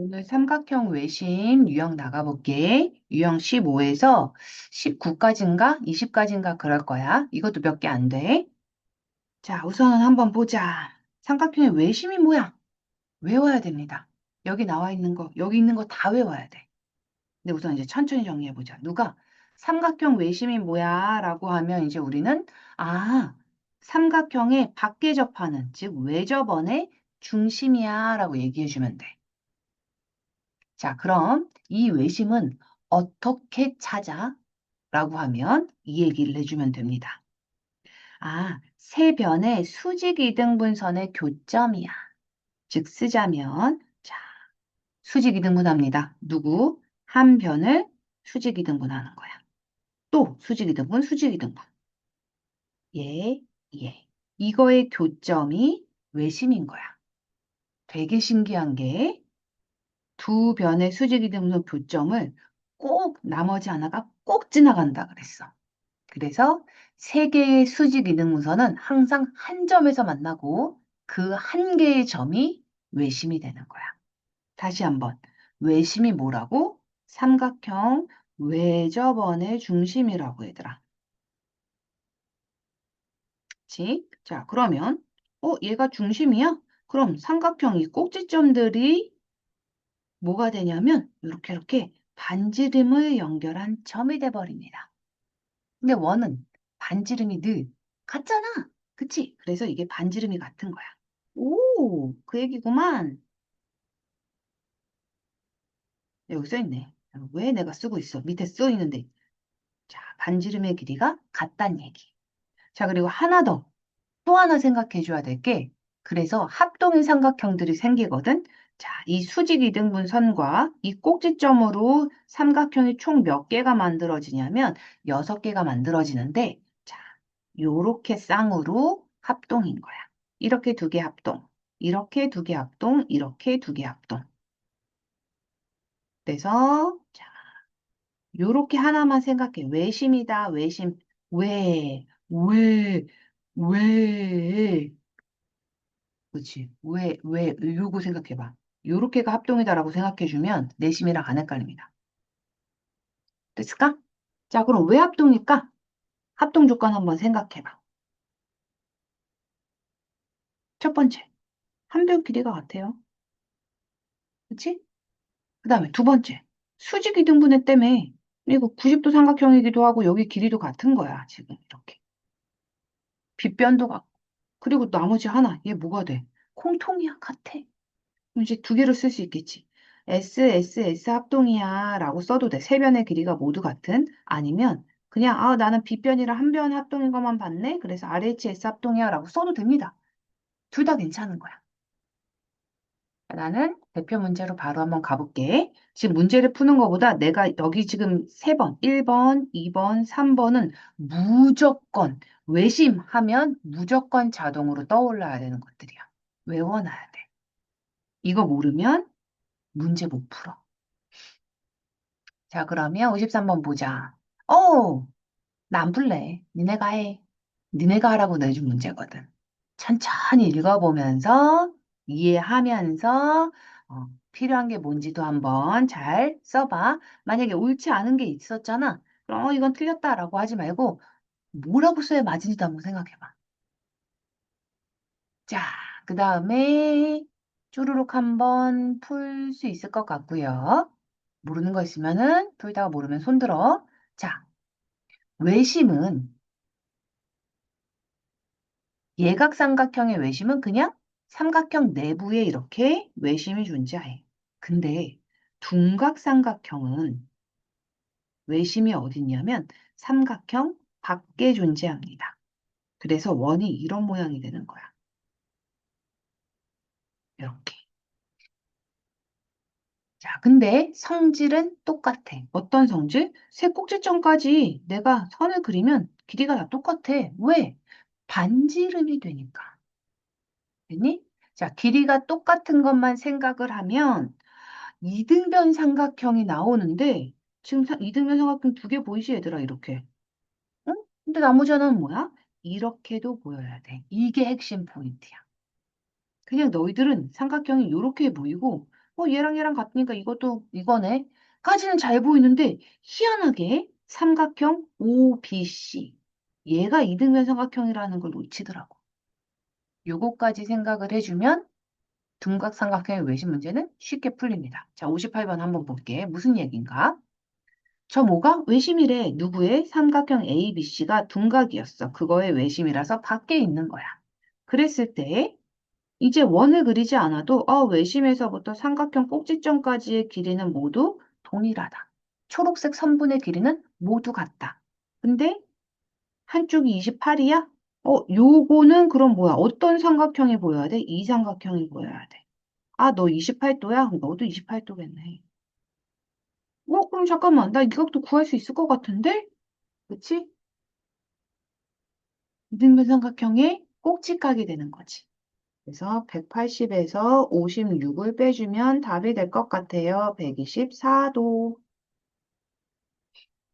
오늘 삼각형 외심 유형 나가볼게. 유형 15에서 19까지인가? 20까지인가 그럴 거야. 이것도 몇 개 안 돼. 자, 우선은 한번 보자. 삼각형의 외심이 뭐야? 외워야 됩니다. 여기 나와 있는 거, 여기 있는 거 다 외워야 돼. 근데 우선 이제 천천히 정리해보자. 누가 삼각형 외심이 뭐야? 라고 하면 이제 우리는 아, 삼각형의 밖에 접하는, 즉 외접원의 중심이야 라고 얘기해주면 돼. 자, 그럼 이 외심은 어떻게 찾아? 라고 하면 이 얘기를 해주면 됩니다. 아, 세 변의 수직 이등분선의 교점이야. 즉 쓰자면 자, 수직 이등분합니다. 누구? 한 변을 수직 이등분하는 거야. 또 수직 이등분, 수직 이등분. 예, 예. 이거의 교점이 외심인 거야. 되게 신기한 게 두 변의 수직 이등분 교점을 꼭 나머지 하나가 꼭 지나간다 그랬어. 그래서 세 개의 수직 이등분선은 항상 한 점에서 만나고 그 한 개의 점이 외심이 되는 거야. 다시 한번. 외심이 뭐라고? 삼각형 외접원의 중심이라고 얘들아. 그치? 자, 그러면 어, 얘가 중심이야? 그럼 삼각형 이 꼭지점들이 뭐가 되냐면 이렇게 이렇게 반지름을 연결한 점이 돼버립니다. 근데 원은 반지름이 늘 같잖아. 그치? 그래서 이게 반지름이 같은 거야. 오, 그 얘기구만. 여기 써있네. 왜 내가 쓰고 있어? 밑에 써있는데. 자, 반지름의 길이가 같단 얘기. 자, 그리고 하나 더. 또 하나 생각해 줘야 될 게, 그래서 합동의 삼각형들이 생기거든. 자, 이 수직 이등분 선과 이 꼭지점으로 삼각형이 총 몇 개가 만들어지냐면 여섯 개가 만들어지는데, 자, 요렇게 쌍으로 합동인 거야. 이렇게 두 개 합동, 이렇게 두 개 합동, 이렇게 두 개 합동. 그래서 자, 요렇게 하나만 생각해. 외심이다, 외심. 왜, 왜, 왜. 그치. 왜, 왜, 요거 생각해 봐. 요렇게가 합동이다라고 생각해주면 내심이랑 안 헷갈립니다. 됐을까? 자, 그럼 왜 합동일까? 합동 조건 한번 생각해봐. 첫 번째, 한변 길이가 같아요. 그치? 그 다음에 두 번째, 수직 이등분해 때문에 이거 90도 삼각형이기도 하고 여기 길이도 같은 거야, 지금 이렇게. 빗변도 같고. 그리고 나머지 하나, 얘 뭐가 돼? 콩통이야, 같아. 그럼 이제 두 개로 쓸 수 있겠지. S, S, S 합동이야 라고 써도 돼. 세 변의 길이가 모두 같은. 아니면 그냥 아 나는 B변이랑 한 변 합동인 것만 봤네. 그래서 RHS 합동이야 라고 써도 됩니다. 둘 다 괜찮은 거야. 나는 대표 문제로 바로 한번 가볼게. 지금 문제를 푸는 것보다 내가 여기 지금 세 번, 1번, 2번, 3번은 무조건 외심하면 무조건 자동으로 떠올라야 되는 것들이야. 외워놔야 돼. 이거 모르면 문제 못 풀어. 자, 그러면 53번 보자. 어, 나 안 풀래. 니네가 해. 니네가 하라고 내준 문제거든. 천천히 읽어보면서 이해하면서 어, 필요한 게 뭔지도 한번 잘 써봐. 만약에 옳지 않은 게 있었잖아. 어, 이건 틀렸다라고 하지 말고 뭐라고 써야 맞은지도 한번 생각해봐. 자, 그 다음에 쪼르륵 한번 풀 수 있을 것 같고요. 모르는 거 있으면은 풀다가 모르면 손 들어. 자, 외심은 예각삼각형의 외심은 그냥 삼각형 내부에 이렇게 외심이 존재해. 근데 둔각삼각형은 외심이 어딨냐면 삼각형 밖에 존재합니다. 그래서 원이 이런 모양이 되는 거야. 이렇게. 자, 근데 성질은 똑같아. 어떤 성질? 세 꼭지점까지 내가 선을 그리면 길이가 다 똑같아. 왜? 반지름이 되니까. 됐니? 자, 길이가 똑같은 것만 생각을 하면 이등변 삼각형이 나오는데 지금 이등변 삼각형 두 개 보이시 얘들아 이렇게. 응? 근데 나머지 하나는 뭐야? 이렇게도 보여야 돼. 이게 핵심 포인트야. 그냥 너희들은 삼각형이 이렇게 보이고 어, 얘랑 얘랑 같으니까 이것도 이거네. 까지는 잘 보이는데 희한하게 삼각형 OBC. 얘가 이등변 삼각형이라는 걸 놓치더라고. 요거까지 생각을 해주면 둔각 삼각형의 외심 문제는 쉽게 풀립니다. 자, 58번 한번 볼게. 무슨 얘기인가? 저 뭐가? 외심이래. 누구의? 삼각형 ABC가 둔각이었어. 그거의 외심이라서 밖에 있는 거야. 그랬을 때 이제 원을 그리지 않아도 어, 외심에서부터 삼각형 꼭지점까지의 길이는 모두 동일하다. 초록색 선분의 길이는 모두 같다. 근데 한쪽이 28이야? 어, 요거는 그럼 뭐야? 어떤 삼각형이 보여야 돼? 이 삼각형이 보여야 돼. 아, 너 28도야? 너도 28도겠네. 어, 그럼 잠깐만. 나 이 각도 구할 수 있을 것 같은데? 그치? 이등변 삼각형의 꼭지각이 되는 거지. 그래서 180에서 56을 빼주면 답이 될 것 같아요. 124도.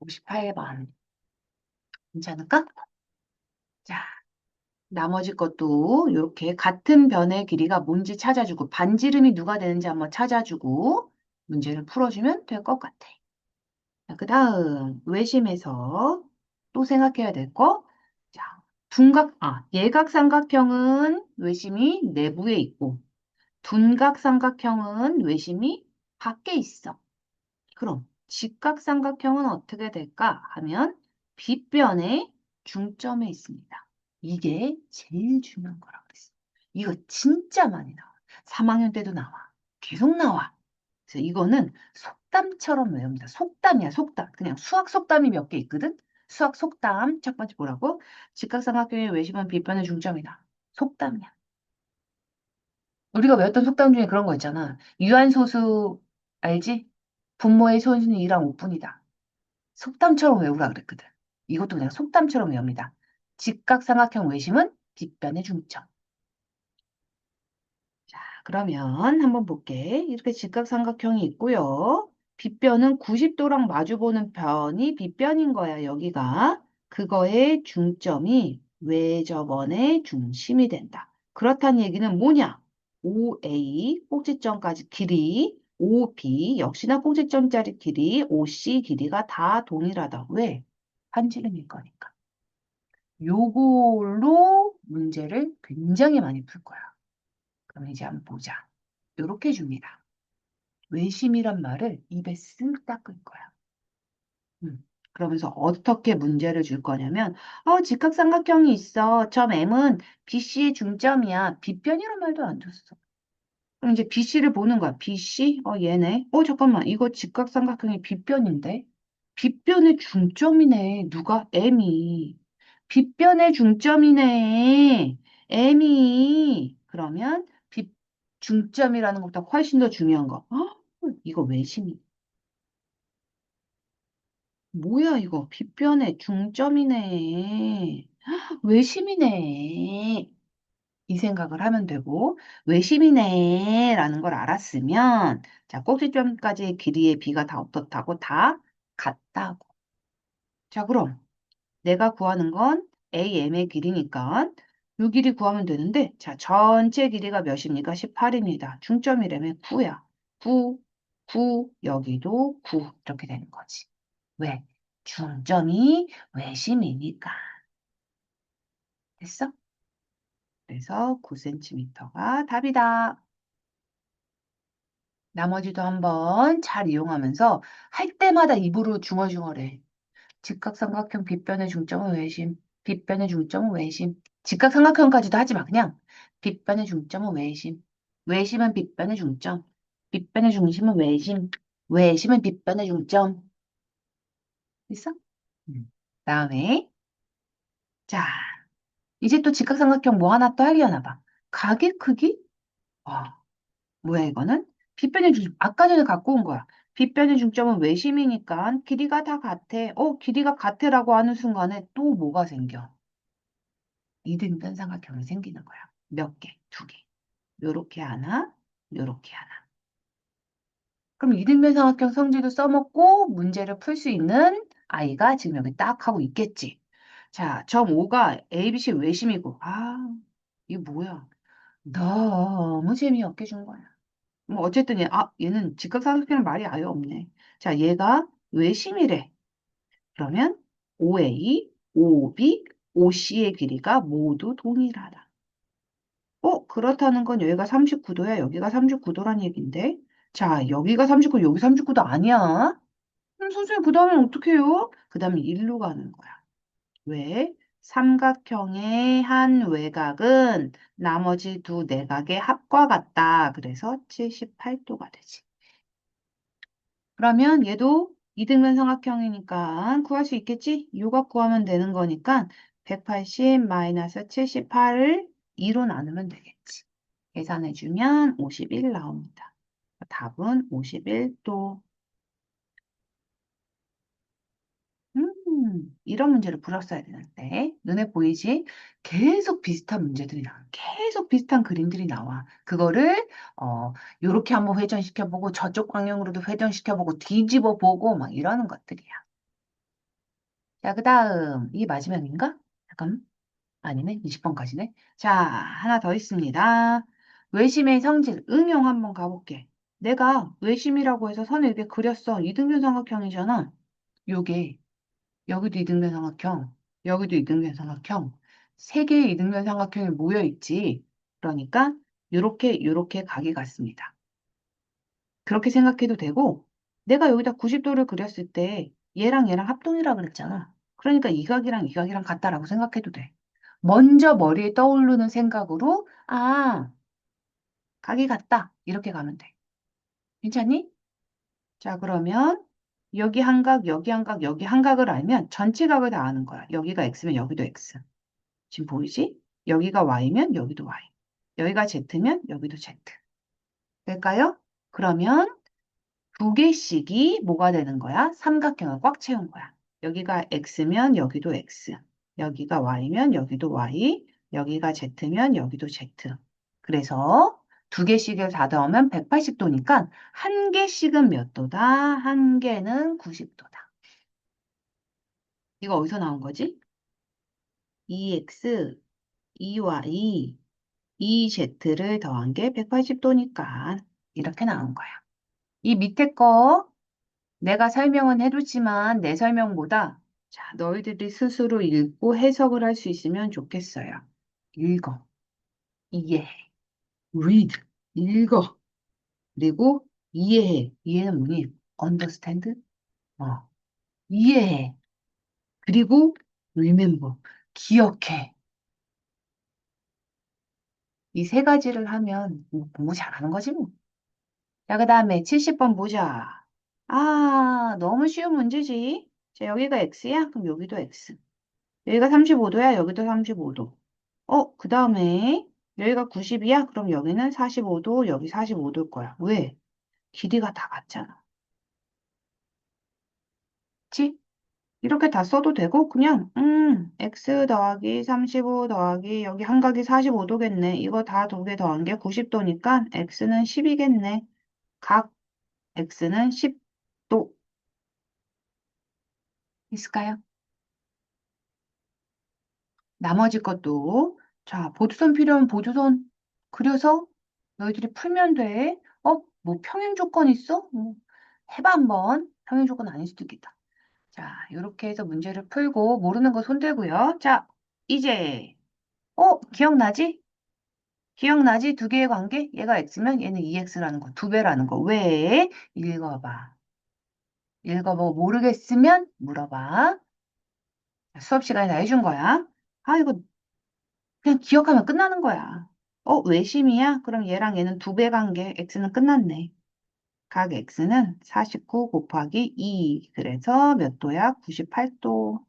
58번. 괜찮을까? 자, 나머지 것도 이렇게 같은 변의 길이가 뭔지 찾아주고 반지름이 누가 되는지 한번 찾아주고 문제를 풀어주면 될 것 같아. 자, 그 다음 외심에서 또 생각해야 될 거. 자, 둔각, 아, 예각삼각형은 외심이 내부에 있고 둔각삼각형은 외심이 밖에 있어. 그럼 직각삼각형은 어떻게 될까 하면 빗변의 중점에 있습니다. 이게 제일 중요한 거라 그랬어. 이거 진짜 많이 나와. 3학년 때도 나와. 계속 나와. 그래서 이거는 속담처럼 외웁니다. 속담이야, 속담. 그냥 수학 속담이 몇 개 있거든? 수학 속담. 첫 번째 뭐라고? 직각삼각형의 외심은 빗변의 중점이다. 속담이야. 우리가 외웠던 속담 중에 그런 거 있잖아. 유한소수 알지? 분모의 소수는 2랑 5분이다. 속담처럼 외우라 그랬거든. 이것도 그냥 속담처럼 외웁니다. 직각삼각형 외심은 빗변의 중점. 자, 그러면 한번 볼게. 이렇게 직각삼각형이 있고요. 빗변은 90도랑 마주보는 변이 빗변인 거야, 여기가. 그거의 중점이 외접원의 중심이 된다. 그렇다는 얘기는 뭐냐? OA 꼭지점까지 길이, OB 역시나 꼭지점짜리 길이, OC 길이가 다 동일하다. 왜? 한지름일 거니까. 요걸로 문제를 굉장히 많이 풀 거야. 그럼 이제 한번 보자. 요렇게 줍니다. 외심이란 말을 입에 쓱 닦을 거야. 음, 그러면서 어떻게 문제를 줄 거냐면, 어, 직각삼각형이 있어. 점 M은 BC의 중점이야. 빗변이란 말도 안 줬어. 그럼 이제 BC를 보는 거야. BC? 어, 얘네. 어, 잠깐만. 이거 직각삼각형의 빗변인데? 빗변의 중점이네. 누가? M이. 빗변의 중점이네. M이. 그러면 빗, 중점이라는 것보다 훨씬 더 중요한 거. 어? 이거 외심이. 뭐야, 이거. 빗변의 중점이네. 외심이네. 이 생각을 하면 되고, 외심이네. 라는 걸 알았으면, 자, 꼭지점까지의 길이의 비가 다 어떻다고? 다 같다고. 자, 그럼 내가 구하는 건 AM의 길이니까 요 길이 구하면 되는데, 자, 전체 길이가 몇입니까? 18입니다. 중점이라면 9야. 9, 9, 여기도 9. 이렇게 되는 거지. 왜? 중점이 외심이니까. 됐어? 그래서 9cm가 답이다. 나머지도 한번 잘 이용하면서 할 때마다 입으로 중얼중얼해. 직각삼각형 빗변의 중점은 외심. 빗변의 중점은 외심. 직각삼각형까지도 하지 마. 그냥 빗변의 중점은 외심. 외심은 빗변의 중점. 빗변의 중심은 외심. 외심은 빗변의 중점. 있어? 음. 다음에 자 이제 또 직각삼각형 뭐 하나 또 하려나 봐. 각의 크기? 와 뭐야 이거는? 빗변의 중심. 아까 전에 갖고 온 거야. 빗변의 중점은 외심이니까 길이가 다 같아. 어, 길이가 같애라고 하는 순간에 또 뭐가 생겨? 이등변 삼각형이 생기는 거야. 몇 개? 두 개. 요렇게 하나, 요렇게 하나. 그럼 이등변 삼각형 성질도 써먹고 문제를 풀 수 있는 아이가 지금 여기 딱 하고 있겠지. 자, 점 5가 ABC 외심이고, 아, 이거 뭐야? 너무 재미없게 준 거야. 뭐 어쨌든 얘, 아, 얘는 직각삼각형이랑 말이 아예 없네. 자, 얘가 외심이래. 그러면 OA, OB, OC의 길이가 모두 동일하다. 어, 그렇다는 건 여기가 39도야, 여기가 39도란 얘긴데. 자, 여기가 39, 여기 39도 아니야. 그럼 선생님, 그 다음엔 어떻게 해요? 그 다음에 1로 가는 거야. 왜? 삼각형의 한 외곽은 나머지 두 내각의 합과 같다. 그래서 78도가 되지. 그러면 얘도 이등변 삼각형이니까 구할 수 있겠지? 요각 구하면 되는 거니까 180 마이너스 78을 2로 나누면 되겠지. 계산해주면 51 나옵니다. 답은 51도. 음, 이런 문제를 풀었어야 되는데. 눈에 보이지? 계속 비슷한 문제들이 나와. 계속 비슷한 그림들이 나와. 그거를, 어, 요렇게 한번 회전시켜보고, 저쪽 방향으로도 회전시켜보고, 뒤집어보고, 막 이러는 것들이야. 자, 그 다음, 이게 마지막인가? 잠깐. 아니네. 20번까지네. 자, 하나 더 있습니다. 외심의 성질, 응용 한번 가볼게. 내가 외심이라고 해서 선을 이렇게 그렸어. 이등변 삼각형이잖아. 요게 여기도 이등변 삼각형, 여기도 이등변 삼각형, 세 개의 이등변 삼각형이 모여 있지. 그러니까 요렇게 요렇게 각이 같습니다. 그렇게 생각해도 되고 내가 여기다 90도를 그렸을 때 얘랑 얘랑 합동이라 그랬잖아. 그러니까 이 각이랑 이 각이랑 같다라고 생각해도 돼. 먼저 머리에 떠오르는 생각으로 아, 각이 같다. 이렇게 가면 돼. 괜찮니? 자, 그러면 여기 한 각, 여기 한 각, 여기 한 각을 알면 전체 각을 다 아는 거야. 여기가 x면 여기도 x. 지금 보이지? 여기가 y면 여기도 y. 여기가 z면 여기도 z. 될까요? 그러면 두 개씩이 뭐가 되는 거야? 삼각형을 꽉 채운 거야. 여기가 x면 여기도 x. 여기가 y면 여기도 y. 여기가 z면 여기도 z. 그래서 두 개씩을 다 더하면 180도니까 한 개씩은 몇 도다? 한 개는 90도다. 이거 어디서 나온 거지? 2x, 2y, 2z를 더한 게 180도니까 이렇게 나온 거야. 이 밑에 거 내가 설명은 해두지만 내 설명보다 자, 너희들이 스스로 읽고 해석을 할 수 있으면 좋겠어요. 읽어. 이해해. Read. 읽어. 그리고 이해해. 이해는 뭐니? understand? 어. 이해해. 그리고 remember. 기억해. 이 세 가지를 하면 뭐 공부 잘하는 거지 뭐. 자, 그 다음에 70번 보자. 아, 너무 쉬운 문제지. 자, 여기가 x야? 그럼 여기도 x. 여기가 35도야? 여기도 35도. 어, 그 다음에 여기가 90이야? 그럼 여기는 45도, 여기 45도일 거야. 왜? 길이가 다 같잖아. 그치? 이렇게 다 써도 되고 그냥 음 x 더하기 35 더하기 여기 한 각이 45도겠네. 이거 다 두 개 더한 게 90도니까 x는 10이겠네. 각 x는 10도. 있을까요? 나머지 것도 자 보조선 필요하면 보조선 그려서 너희들이 풀면 돼. 어? 뭐 평행 조건 있어? 뭐 해봐 한번. 평행 조건 아닐 수도 있겠다. 자, 이렇게 해서 문제를 풀고 모르는 거 손들고요. 자, 이제 어? 기억나지? 기억나지? 두 개의 관계? 얘가 x면 얘는 2x라는 거, 두 배라는 거. 왜? 읽어봐. 읽어보고 모르겠으면 물어봐. 수업 시간에 다 해준 거야. 아, 이거 그냥 기억하면 끝나는 거야. 어, 외심이야? 그럼 얘랑 얘는 두 배 관계, x는 끝났네. 각 x는 49 곱하기 2. 그래서 몇 도야? 98도.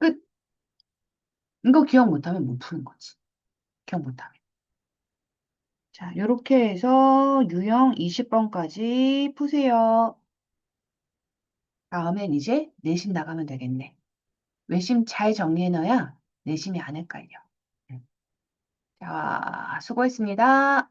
끝. 이거 기억 못하면 못 푸는 거지. 기억 못하면. 자, 이렇게 해서 유형 20번까지 푸세요. 다음엔 이제 내심 나가면 되겠네. 외심 잘 정리해놔야 내심이 안 헷갈려. 응. 자, 수고했습니다.